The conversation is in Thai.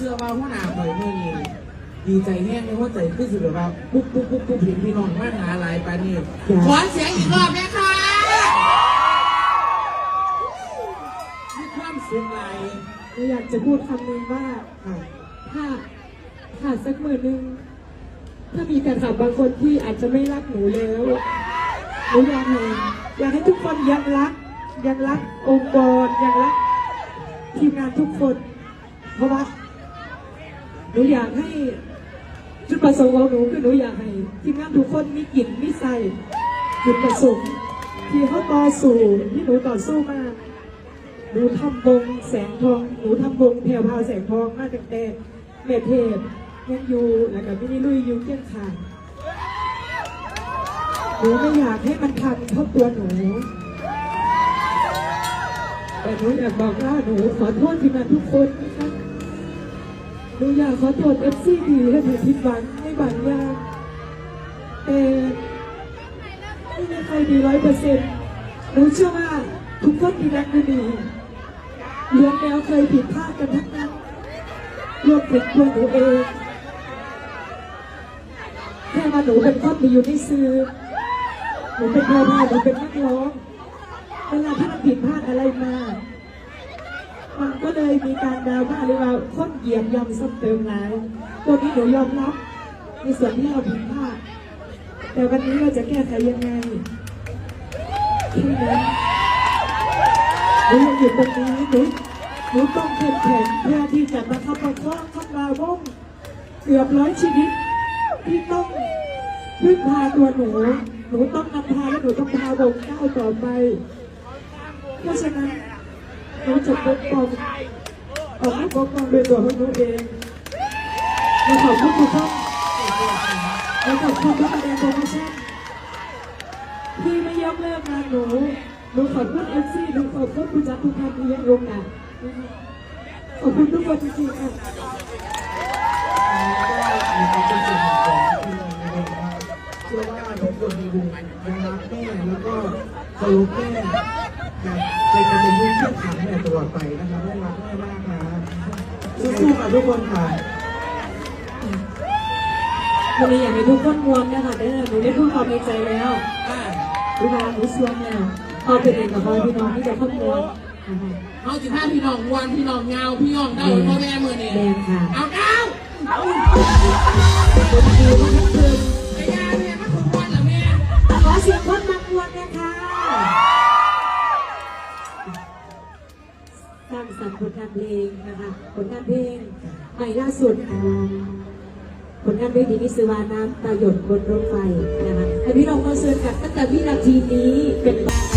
สื้อว่าหัวหน้าข่อยเมื่อนี้ดีใจแห้งในหัวใจคือสิแบบว่าปุ๊บปุ๊บปุ๊บปุ๊บเห็นพี่น้องมาหาหลายปานนี้ขอเสียงอีกรอบไหมคะมีความสุขหลายอยากจะพูดคำหนึงว่าอะถ้าถ้าสักมือหนึงถ้ามีแฟนคลับบางคนที่อาจจะไม่รักหนูแล้วหนูอยากให้อยากให้ทุกคนยังรัก ยังรักองค์กรยังรักทีมงานทุกคนเพราะว่า หนูอยากให้จุดประสงค์ของหนูคือหนูอยากให้ทีมงานทุกคนมีกลิ่นมีใส่จุดประสงค์ที่เขาต่อสู้ที่หนูต่อสู้มาหนูทำวงแสงทองหนูทำวงแถวพาวแสงทองมาตั้งแต่แม่เทพยังอยู่แล้วก็พี่นิลุยอยู่เคียงขางหนูไม่อยากให้มันทันเท่าตัวหนูแต่หนูอยากบอกว่าหนูขอโทษทีมงานทุกคนนะคะ หนูอยากขอโทษเอฟซีดีและถือผิดหวังในบางอย่างแต่ไม่มีใครดีร้อยเปอร์เซ็นต์หนูเชื่อว่าทุกคนมีรักดีล้วนแล้วเคยผิดพลาดกันทั้งนั้นรวมถึงตัวหนูเองแค่มาหนูเป็นคนมีอยู่ในซื้อหนูเป็นดาราหนูเป็นนักร้องเวลาที่มันผิดพลาดอะไรมา มันก็เลยมีการดราม่าหรือว่าคนเหยียบย่ำซ้ำเติมหลายตัวนี้หนูยอมรับ ในส่วนที่เราผิดพลาดแต่วันนี้เราจะแก้ไขยังไงแค่นั้นหนูยังอยู่ตรงนี้หนูหนูต้องเข้มแข็งเพื่อที่จะมาทำประคองทับลาวงเกือบร้อยชีวิตที่ต้องพึ่งพาตัวหนู หนูต้องนำพาและหนูต้องพาวงก้าวต่อไป เพราะฉะนั้น หนูจะปกป้องออกมาปกป้องโดวยตัวของหนูเองและขอบคุณทุกท่านและขอบคุณทุกคะแนนโปรโมชั่นที่ไม่ยกเลิกงานหนูหนูขอบคุณเอฟซีหนูขอบคุณผู้จัดทุกท่านที่ยังลงอะขอบคุณทุกคนจริงๆค่ะเชื่อว่าทุกคนในวงยังรักแม่แล้วก็เคารพแม่นะใจกระเป็นลูกเชื่อขังแม่ตลอด ไปนะครับไม่รักแม่มากนะสู้ๆค่ะทุกคนค่ะวันนี้อยากให้ทุกคนมวลนะคะเด้อหนูได้พูดความในใจแล้วอ่าเวลาหนูสวงแล้วพอเป็นเองกับพอพี่น้องที่จะเข้ามวลนะคะเอาสิบห้าพี่น้องวันพี่น้องเงาพี่น้องเก้าพ่อแม่มือนี่แดงค่ะเอาเก้าเอาคนดีมากเกินไอ้ย เพลงนะคะผลงานเพลงใหม่ล่าสุดผลงานเพลงดีนิสวาน้ำประโยดบนรถไฟนะคะให้พี่เราคอนเสิร์ตกันตั้งแต่วินาทีนี้เป็นต้นไป